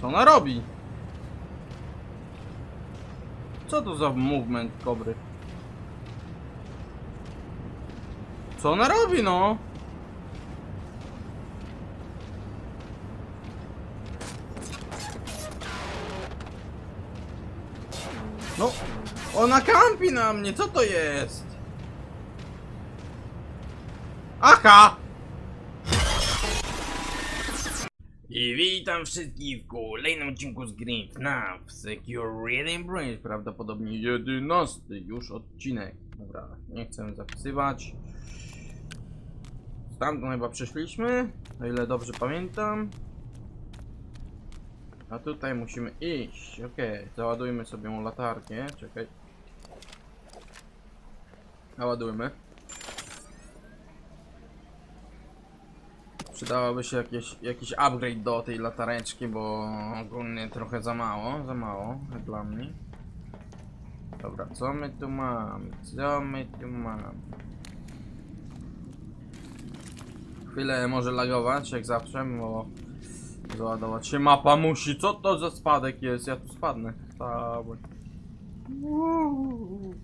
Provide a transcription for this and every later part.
Co ona robi? Co to za movement kobry? Co ona robi, no? No, ona kampi na mnie, co to jest? Aha! Witam wszystkich w kolejnym odcinku z gry FNAF Security Breach, prawdopodobnie 11 już odcinek. Dobra, nie chcę zapisywać. Stamtąd chyba przeszliśmy, o ile dobrze pamiętam. A tutaj musimy iść, okej, załadujmy sobie latarkę, czekaj. Naładujmy. Przydałoby się jakieś, jakiś upgrade do tej latareczki, bo ogólnie trochę za mało, za mało, jak dla mnie. Dobra, co my tu mamy? Co my tu mamy? Chwilę może lagować, jak zawsze, bo załadować się mapa musi. Co to za spadek jest? Ja tu spadnę.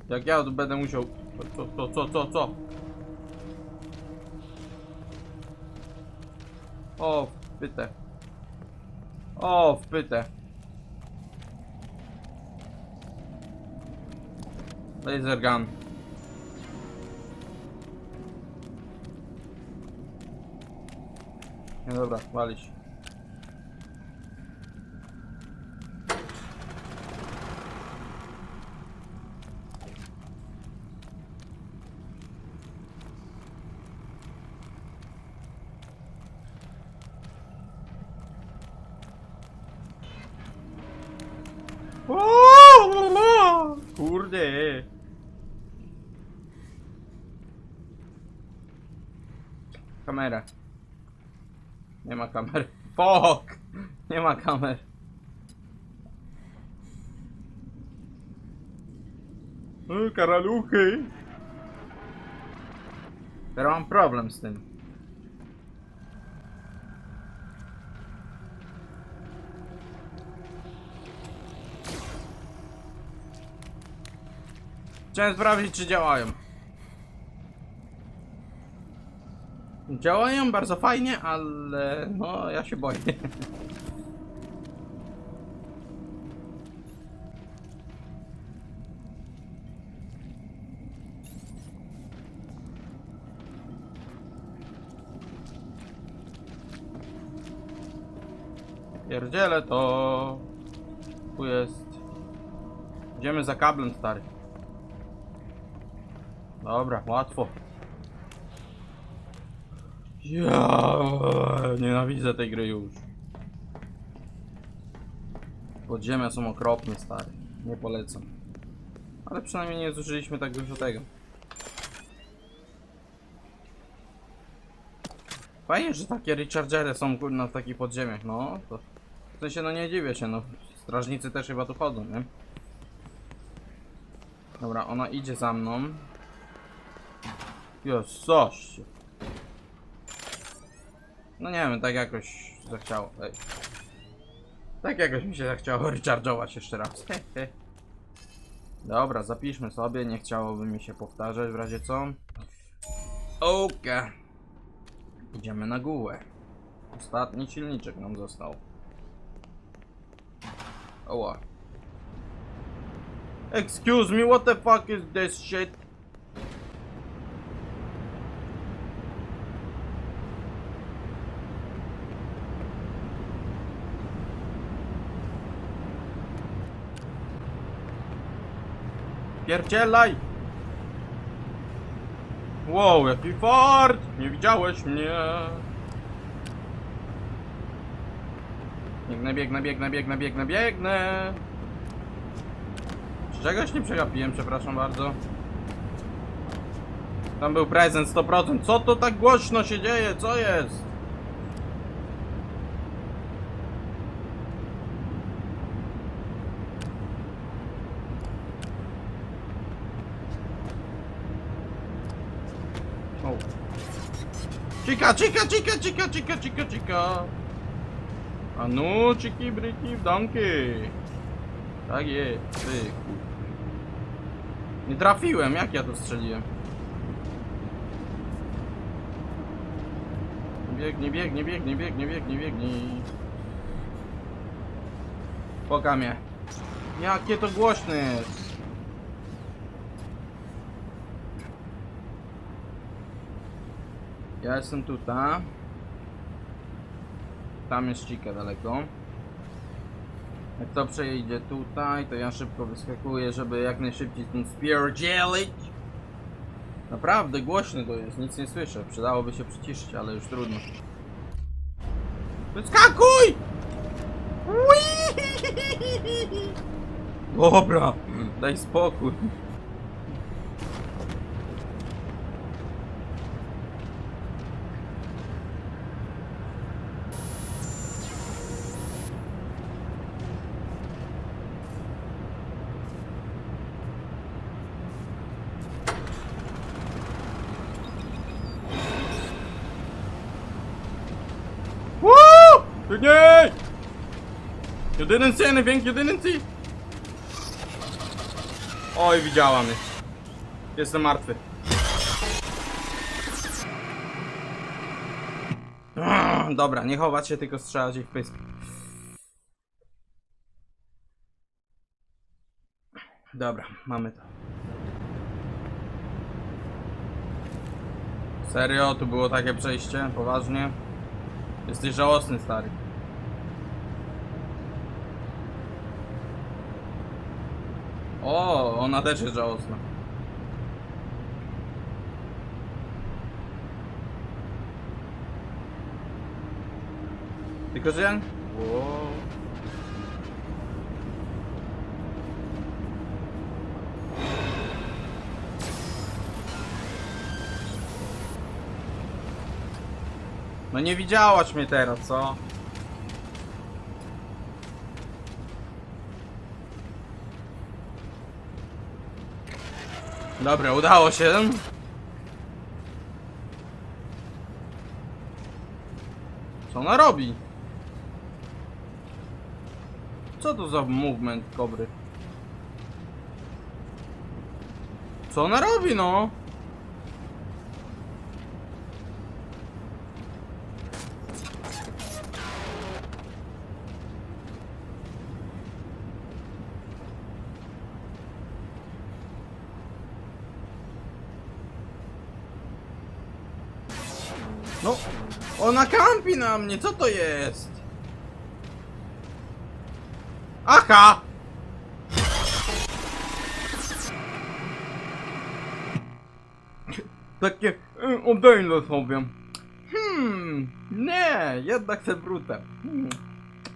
Jak ja tu będę musiał... Co, co, co, co, co? O, wpytę. O, wpytę. Laser gun. No dobra, walić. Kurde. Kamera. Nie ma kamer. Fok! Nie ma kamer. Karaluchy. Teraz mam problem z tym. Chciałem sprawdzić, czy działają. Działają bardzo fajnie, ale no ja się boję. Pierdzielę to. Tu jest. Idziemy za kablem, stary. Dobra, łatwo. Ja nienawidzę tej gry już. Podziemia są okropne, stary. Nie polecam. Ale przynajmniej nie zużyliśmy tak dużo tego. Fajnie, że takie rechargery są w takich podziemiach, no. To w sensie, no nie dziwię się, no. Strażnicy też chyba tu chodzą, nie? Dobra, ona idzie za mną. Coś. No nie wiem, tak jakoś zachciało. Ej. Tak jakoś mi się zachciało recharge'ować jeszcze raz. Dobra, zapiszmy sobie, nie chciałoby mi się powtarzać w razie co. Okej. Idziemy na górę. Ostatni silniczek nam został. Oła. Excuse me, what the fuck is this shit? Pierdzielaj! Wow, jaki fart! Nie widziałeś mnie! Biegnę, biegnę, biegnę, biegnę, biegnę, biegnę! Czegoś nie przegapiłem, przepraszam bardzo. Tam był prezent 100%. Co to tak głośno się dzieje? Co jest? O. Cika, cika, cika, cika, cika, cika, cika. A no, ciki, bryki, w domki. Tak jest, ty. Nie trafiłem, jak ja to strzeliłem? Biegnie, biegnie, biegnie, biegnie, biegnie, biegnie. Poka mnie. Jakie to głośne jest. Ja jestem tutaj. Tam jest Chica daleko. Jak to przejdzie tutaj, to ja szybko wyskakuję, żeby jak najszybciej stąd spierdzielić. Naprawdę głośny to jest, nic nie słyszę. Przydałoby się przyciszyć, ale już trudno. Wyskakuj! Dobra, daj spokój. Woo! Biegnij! You didn't see anything, you didn't see! Oj, widziała mnie. Jestem martwy. Ah, Dobra, nie chować się, tylko strzelać ich w pysk. Dobra, mamy to. Serio? Tu było takie przejście? Poważnie? Jesteś żałosny, stary. O, ona też jest żałosna. Tylko, że ja... No nie widziałaś mnie teraz, co? Dobra, udało się. Co ona robi? Co to za movement kobry? Co ona robi, no ona kampi na mnie, co to jest? Aha! Takie y, oddajne sobie. Hmm, nie, jednak chcę brutem. Hmm.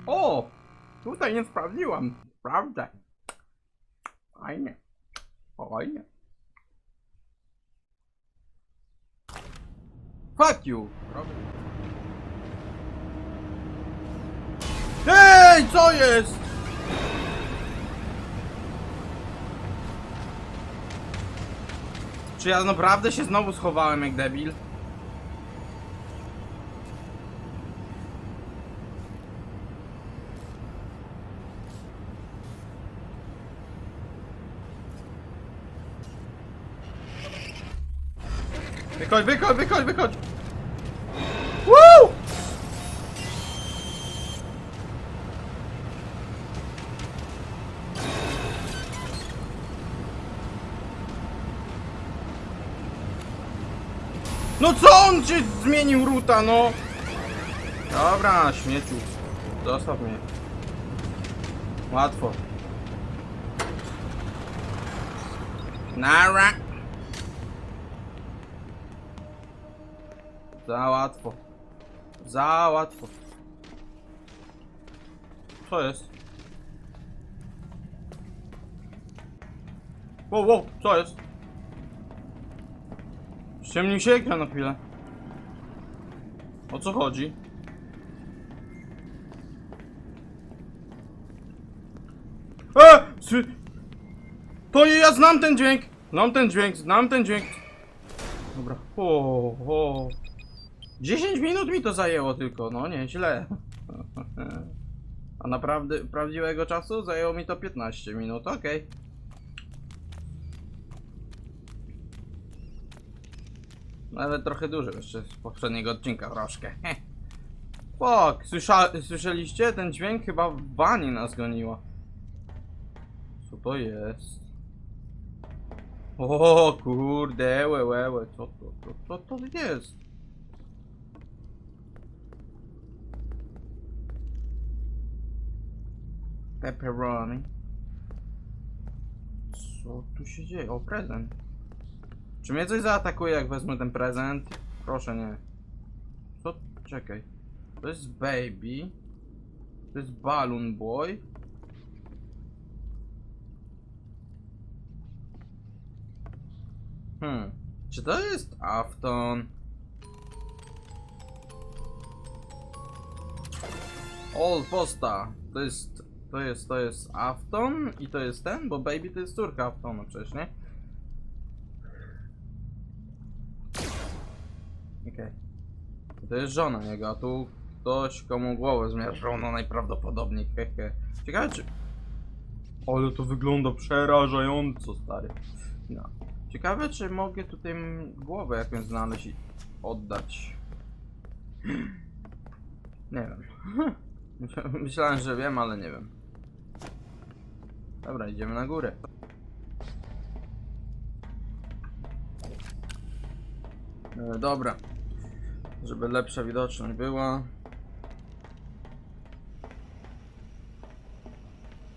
O, tutaj nie sprawdziłam. Prawda. Fajnie. Fajnie. Fuck you! Hej, co jest? Czy ja naprawdę się znowu schowałem jak debil? Wychodź, wychodź, wychodź, wychodź! Woo! No co on ci zmienił ruta, no? Dobra, śmieciu. Zostaw mnie. Łatwo. Nara. Za łatwo. Za łatwo. Co jest? Wow, wow, co jest? Ściemnił się ekran na chwilę. O co chodzi? E! To ja znam ten dźwięk! Znam ten dźwięk, znam ten dźwięk. Dobra. O, o. 10 minut mi to zajęło tylko, no nieźle. A naprawdę prawdziwego czasu zajęło mi to 15 minut, okej. Nawet trochę dłużej jeszcze z poprzedniego odcinka troszkę. Fuck, słysza słyszeliście? Ten dźwięk chyba w bani nas goniła. Co to jest? O kurde, łe, łe, łe, co to, co to jest? Pepperoni. Co tu się dzieje? O, prezent. Czy mnie coś zaatakuje, jak wezmę ten prezent? Proszę nie. Co? Czekaj. To jest Baby. To jest Balloon Boy. Hmm. Czy to jest Afton? All posta. To jest, to jest, to jest Afton i to jest ten, bo Baby to jest córka Aftona przecież, nie? Okej. To jest żona jego, a tu ktoś komu głowę zmierzono najprawdopodobniej, hehe. Ciekawe czy... Ale to wygląda przerażająco, stary. No. Ciekawe czy mogę tutaj głowę jakąś znaleźć i oddać. Nie wiem. Myśla- Myślałem, że wiem, ale nie wiem. Dobra, idziemy na górę. E, dobra. Żeby lepsza widoczność była.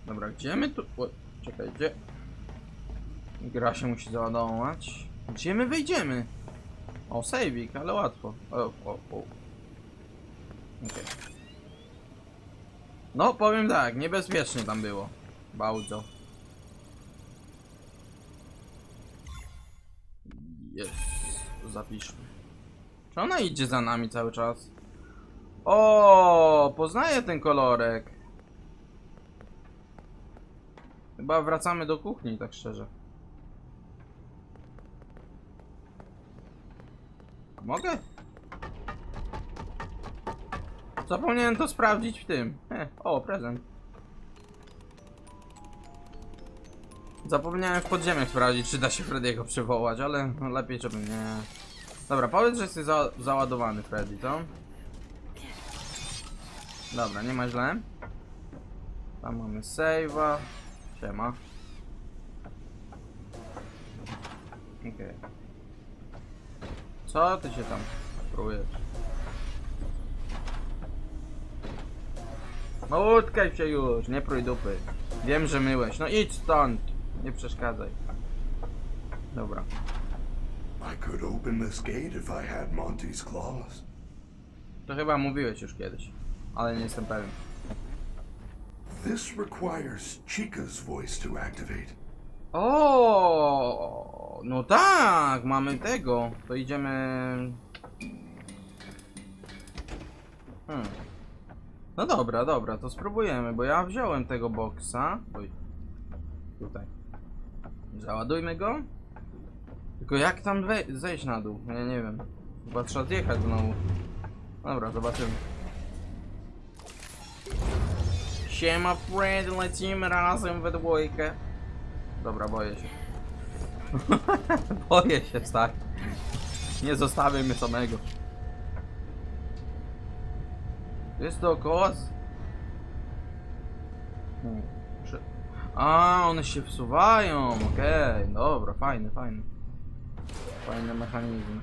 Dobra, gdzie my tu... O, czekaj, gdzie? Gra się musi załadować. Gdzie my wejdziemy? O, saving, ale łatwo. O, o, o. Okej. No, powiem tak, niebezpiecznie tam było. Bardzo. Jest. Zapiszmy. Czy ona idzie za nami cały czas? O, poznaję ten kolorek. Chyba wracamy do kuchni, tak szczerze. Mogę? Zapomniałem to sprawdzić w tym. E, o, prezent. Zapomniałem w podziemiach sprawdzić, czy da się Freddy'ego przywołać, ale no, lepiej, żeby nie. Dobra, powiedz, że jesteś za załadowany, Freddy, co? Dobra, nie ma źle. Tam mamy save'a. Siema. Okej. Co ty się tam próbujesz? No utkaj się już, nie prój dupy. Wiem, że myłeś. No idź stąd. Nie przeszkadzaj. Dobra. I could open this gate if I had Monty's claws. To chyba mówiłeś już kiedyś. Ale nie jestem pewien. This requires Chica's voice to activate. O, no tak, mamy tego. To idziemy. Hmm. No dobra, dobra, to spróbujemy, bo ja wziąłem tego boksa. Oj. Tutaj. Załadujmy go. Tylko jak tam zejść na dół? Ja nie wiem. Chyba trzeba zjechać znowu. Dobra, zobaczymy. Siema friend, lecimy razem we dwójkę. Dobra, boję się. boję się, stary. Nie zostawiaj mnie samego. Jest dookoła. z- Hmm, A, one się wsuwają, okej, dobra, fajny, fajny. Fajny mechanizm.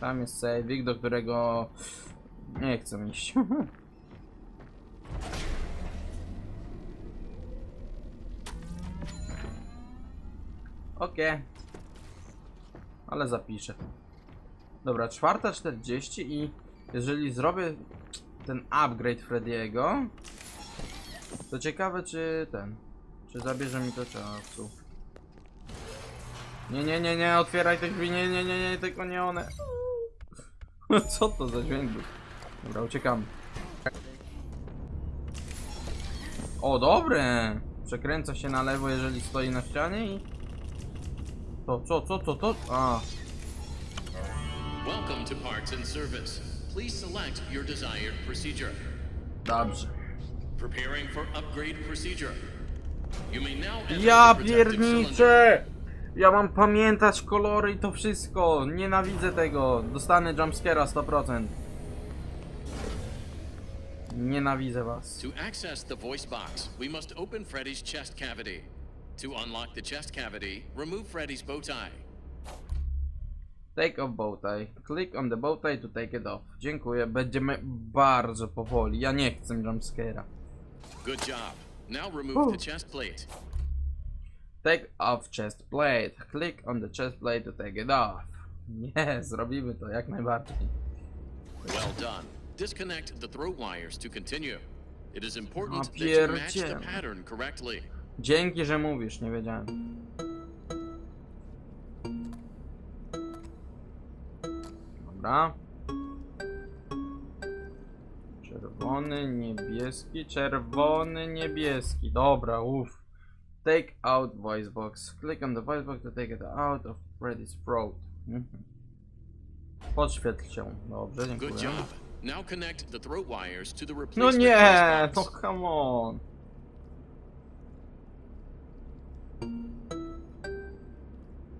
Tam jest saving, do którego nie chcę iść. Okej. Ale zapiszę. Dobra, czwarta 40 i jeżeli zrobię ten upgrade Frediego, to ciekawe czy ten, czy zabierze mi to czasu. Nie, nie, nie, nie, otwieraj te drzwi, nie, nie, nie, nie, tylko nie one. Co to za dźwięk był? Dobra, uciekamy. O, dobre! Przekręca się na lewo, jeżeli stoi na ścianie i... To, co, co, co, to? A, Welcome to Parts and Service. Please select your desired procedure. Dobrze. Preparing for upgrade procedure. You may now enter Ja the protective cylinder. pierniczę! Ja mam pamiętać kolory i to wszystko. Nienawidzę tego. Dostanę jumpscare'a 100%. Nienawidzę was. To access the voice box, we must open Freddy's chest cavity. To unlock the chest cavity, remove Freddy's bow tie. Take off bow tie. Click on the bow tie to take it off. Dziękuję. Będziemy bardzo powoli. Ja nie chcę jumpscare'a. Good job. Now remove the chest plate. Take off chest plate. Click on the chest plate to take it off. Nie, zrobimy to jak najbardziej. Well done. Disconnect the throat wires to continue. It is important that you match the pattern correctly. Dzięki, że mówisz, nie wiedziałem. Dobra. Czerwony, niebieski, czerwony, niebieski. Dobra, uff. Take out voice box. Click on the voice box to take it out of Freddy's throat. Mhm. Podświetl się. Dobrze, dziękuję. Good job. Now connect the throat wires to the No replacement nie, no box. come on.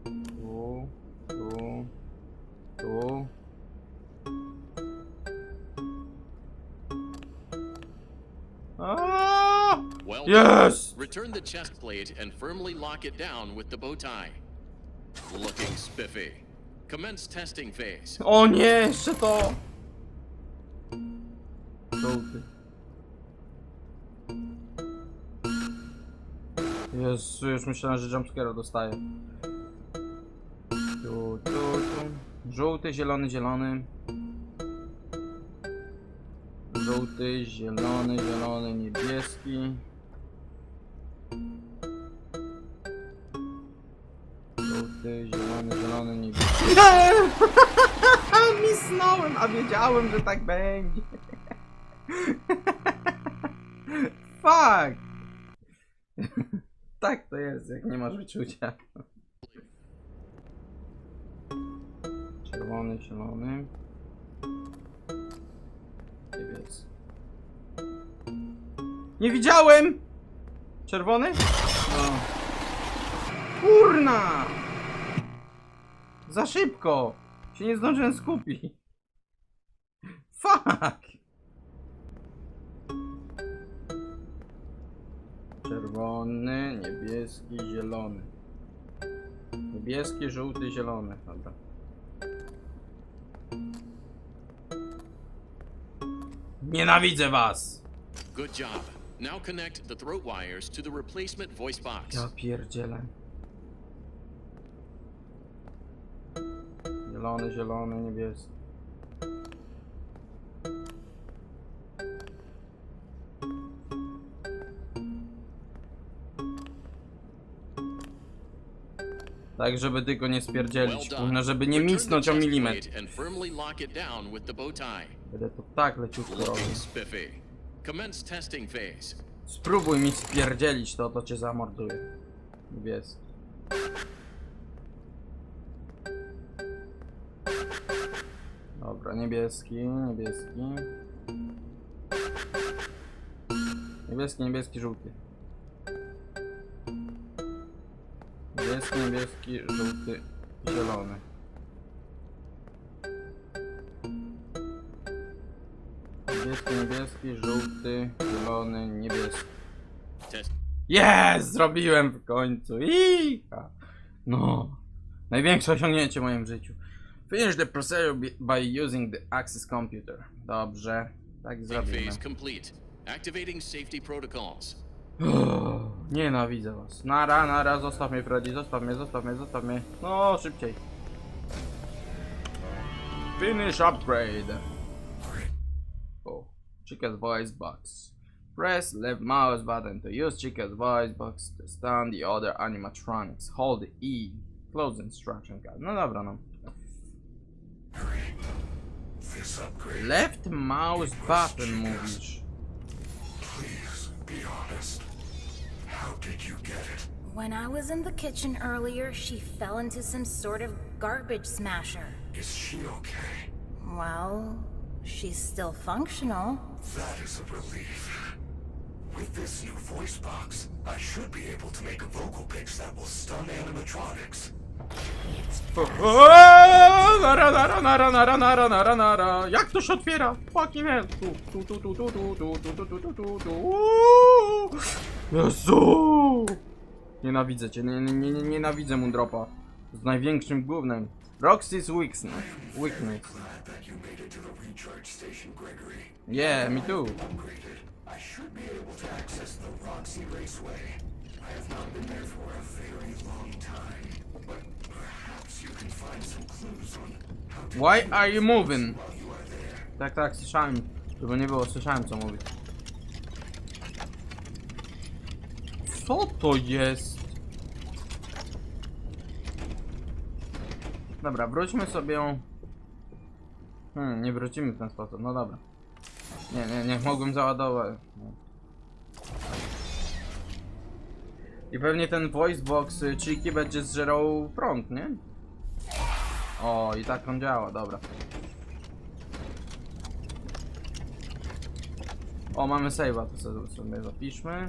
Tu, tu, tu. Well Yes! done. Return the chest plate and firmly lock it down with the bow tie. Looking spiffy. Commence testing phase. O nie, jeszcze to! Żółty. Jezu, już myślałem, że jumpscare'a dostaję. Tu, tu, tu. Żółty, zielony, zielony. Żółty, zielony, zielony, niebieski. Żółty, zielony, zielony, niebieski. Misnąłem, a wiedziałem, że tak będzie. Fuck! tak to jest, jak nie masz wyczucia. Czerwony, zielony. Niebieski. Nie widziałem! Czerwony? No. Kurna! Za szybko! Się nie zdążyłem skupić. Fuck! Czerwony, niebieski, zielony. Niebieski, żółty, zielony. Dobra. Nienawidzę was! Good job. Now connect the throat wires to the replacement voice box. Ja pierdzielę. Zielony, zielony, niebieski. Tak, żeby tylko nie spierdzielić, kurna, żeby nie misnąć o milimetr. Będę to tak leciutko robił. Spróbuj mi spierdzielić to, to cię zamorduje. Niebieski. Dobra, niebieski, niebieski. Niebieski, niebieski, żółty. Niebieski, niebieski, żółty, zielony. Niebieski, niebieski, żółty, zielony, niebieski. Jest! Zrobiłem w końcu! Iha! No. Największe osiągnięcie w moim życiu. Finish the procedure by- using the Access Computer. Dobrze. Tak zrobimy. Phase complete. Activating safety protocols. Uff, Nienawidzę was. Nara, nara, zostaw mnie Freddy, zostaw mnie, zostaw mnie, zostaw mnie. No, szybciej. Finish upgrade. Oh, Chica's voice box. Press left mouse button to use Chica's voice box to stun the other animatronics. Hold E. Close instruction card. No dobra, no. This upgrade, Left mouse button mówisz. please be honest. How did you get it? When I was in the kitchen earlier, she fell into some sort of garbage smasher. Is she okay? Well, she's still functional. That is a relief. With this new voice box, I should be able to make a vocal pitch that will stun animatronics. Nara, nara, nara, nara, nara, nara, nara. Jak to się otwiera? Fucking hell. Tu, tu, tu, tu, tu, tu, tu, tu, tu, tu, tu, tu. Uuu. Jezu! Nienawidzę cię, nie, nie, nie, nienawidzę Mundropa. Z największym gównem. Roxy's weakness. Weakness. Yeah, me too. I should be able to access the Roxy Raceway. Why are you moving? Tak, tak, słyszałem. Żeby nie było, słyszałem co mówi. Co to jest? Dobra, wróćmy sobie... Hmm, nie wrócimy w ten sposób, no dobra. Nie, nie, nie, mogłem załadować. I pewnie ten voice box y, Chiki będzie zżerał prąd, nie? O, i tak on działa, dobra. O, mamy save'a, to sobie, sobie zapiszmy.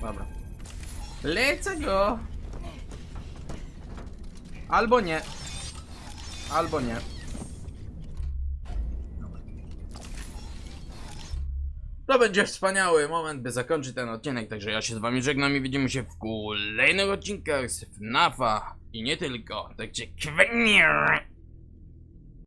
Dobra. Lecę go! Albo nie. Albo nie. To będzie wspaniały moment, by zakończyć ten odcinek, także ja się z wami żegnam i widzimy się w kolejnych odcinkach z FNAFa i nie tylko, także kwenier!